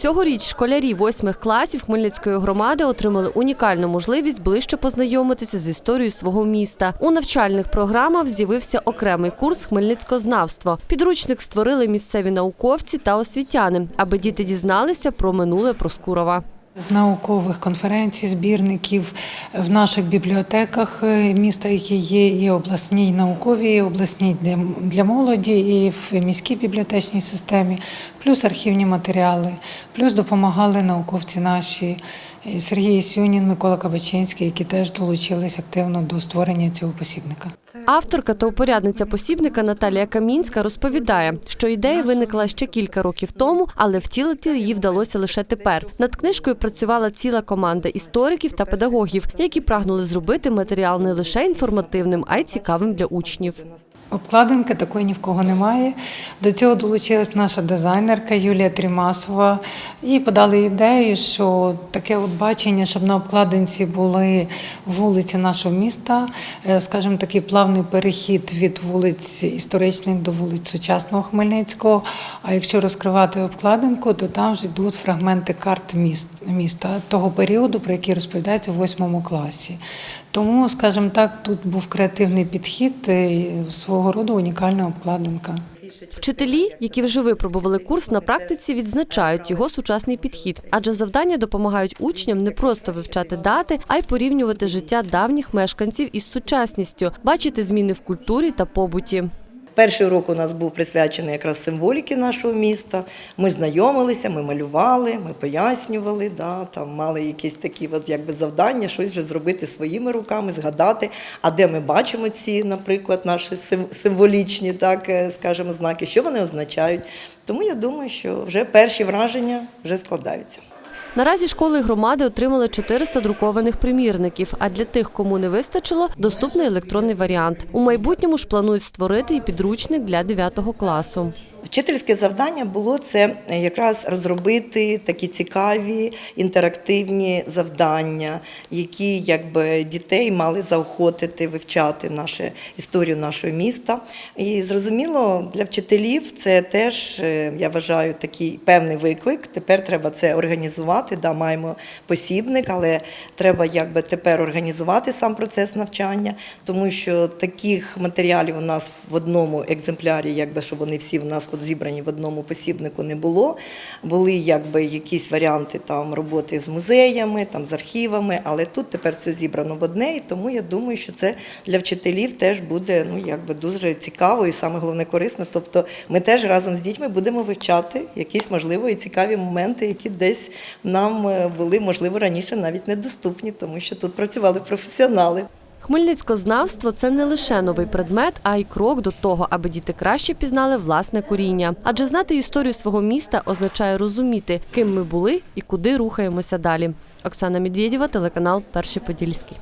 Цьогоріч школярі восьмих класів Хмельницької громади отримали унікальну можливість ближче познайомитися з історією свого міста. У навчальних програмах з'явився окремий курс хмельницькознавство. Підручник створили місцеві науковці та освітяни, аби діти дізналися про минуле Проскурова. З наукових конференцій, збірників в наших бібліотеках е, міста, які є і обласні, і наукові, і обласні для, для молоді, і в міській бібліотечній системі, плюс архівні матеріали, плюс допомагали науковці наші е, Сергій Сюнін, Микола Кабачинський, які теж долучились активно до створення цього посібника. Авторка та упорядниця посібника Наталія Камінська розповідає, що ідея виникла ще кілька років тому, але втілити її вдалося лише тепер. Над книжкою працювала ціла команда істориків та педагогів, які прагнули зробити матеріал не лише інформативним, а й цікавим для учнів. Обкладинки такої ні в кого немає. До цього долучилась наша дизайнерка Юлія Трімасова. Їй подали ідею, що таке от бачення, щоб на обкладинці були вулиці нашого міста, е, скажімо, такий плавний перехід від вулиць історичних до вулиць сучасного Хмельницького. А якщо розкривати обкладинку, то там вже йдуть фрагменти карт міст, міста того періоду, про який розповідається в восьмому класі. Тому, скажімо так, тут був креативний підхід, е, свого роду унікальна обкладинка. Вчителі, які вже випробували курс на практиці, відзначають його сучасний підхід, адже завдання допомагають учням не просто вивчати дати, а й порівнювати життя давніх мешканців із сучасністю, бачити зміни в культурі та побуті. Перший урок у нас був присвячений якраз символіки нашого міста. Ми знайомилися, ми малювали, ми пояснювали, да, там мали якісь такі от, якби, завдання, щось вже зробити своїми руками, згадати, а де ми бачимо ці, наприклад, наші сим- символічні, так, е, скажімо, знаки, що вони означають. Тому я думаю, що вже перші враження вже складаються. Наразі школи громади отримали 400 друкованих примірників. А для тих, кому не вистачило, доступний електронний варіант. У майбутньому ж планують створити і підручник для 9 класу. Вчительське завдання було це якраз розробити такі цікаві інтерактивні завдання, які якби дітей мали заохотити вивчати нашу історію нашого міста. І зрозуміло, для вчителів це теж е, я вважаю такий певний виклик. Тепер треба це організувати. Да, маємо посібник, але треба якби тепер організувати сам процес навчання, тому що таких матеріалів у нас в одному екземплярі, якби щоб вони всі в нас от зібрані в одному посібнику не було. Були якби якісь варіанти там роботи з музеями, там з архівами, але тут тепер все зібрано в одне, і тому я думаю, що це для вчителів теж буде ну якби дуже цікаво і саме головне корисно. Тобто ми теж разом з дітьми будемо вивчати якісь можливо і цікаві моменти, які десь нам е, були можливо раніше навіть недоступні, тому що тут працювали професіонали. Хмельницькознавство це не лише новий предмет, а й крок до того, аби діти краще пізнали власне коріння. Адже знати історію свого міста означає розуміти, ким ми були і куди рухаємося далі. Оксана Медведєва, телеканал Перший Подільський.